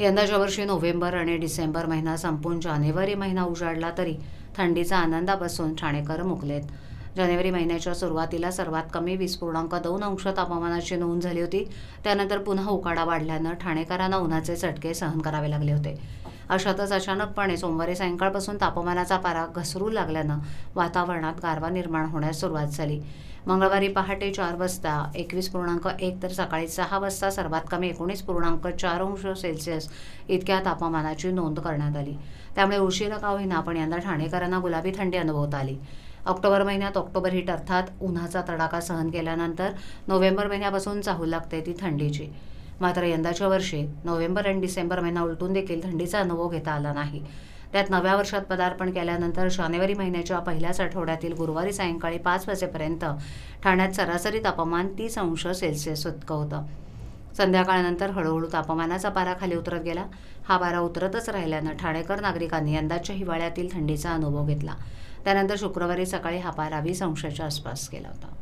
यंदाच्या वर्षी नोव्हेंबर आणि डिसेंबर महिना संपून जानेवारी महिना उजाडला तरी थंडीचा आनंदापासून ठाणेकर मुकलेत. जानेवारी महिन्याच्या सुरुवातीला सर्वात कमी वीस पूर्णांक दोन अंश तापमानाची नोंद झाली होती. त्यानंतर पुन्हा उकाडा वाढल्यानं ठाणेकरांना उन्हाचे चटके सहन करावे लागले होते. अशातच अचानकपणे सोमवारी सायंकाळपासून तापमानाचा पारा घसरू लागल्यानं वातावरणात गारवा निर्माण होण्यास सुरुवात झाली. मंगळवारी पहाटे चार वाजता एकवीस पूर्णांक एक तर सकाळी सहा वाजता सर्वात कमी एकोणीस पूर्णांक चार अंश सेल्सिअस इतक्या तापमानाची नोंद करण्यात आली. त्यामुळे उशिरा का होईना पण यंदा ठाणेकरांना गुलाबी थंडी अनुभवता आली. ऑक्टोबर महिन्यात ऑक्टोबर हिट अर्थात उन्हाचा तडाखा सहन केल्यानंतर नोव्हेंबर महिन्यापासून चाहू लागते ती थंडीची. मात्र यंदाच्या वर्षी नोव्हेंबर आणि डिसेंबर महिना उलटून देखील थंडीचा अनुभव घेता आला नाही. त्यात नव्या वर्षात पदार्पण केल्यानंतर जानेवारी महिन्याच्या पहिल्याच आठवड्यातील गुरुवारी सायंकाळी पाच वाजेपर्यंत ठाण्यात सरासरी तापमान तीस अंश सेल्सिअस इतकं होतं संध्याकाळनंतर हळूहळू तापमानाचा पारा खाली उतरत गेला. हा पारा उतरतच राहिल्यानं ठाणेकर नागरिकांनी यंदाच्या हिवाळ्यातील थंडीचा अनुभव घेतला. त्यानंतर शुक्रवारी सकाळी हा पारा वीस अंशाच्या आसपास गेला होता.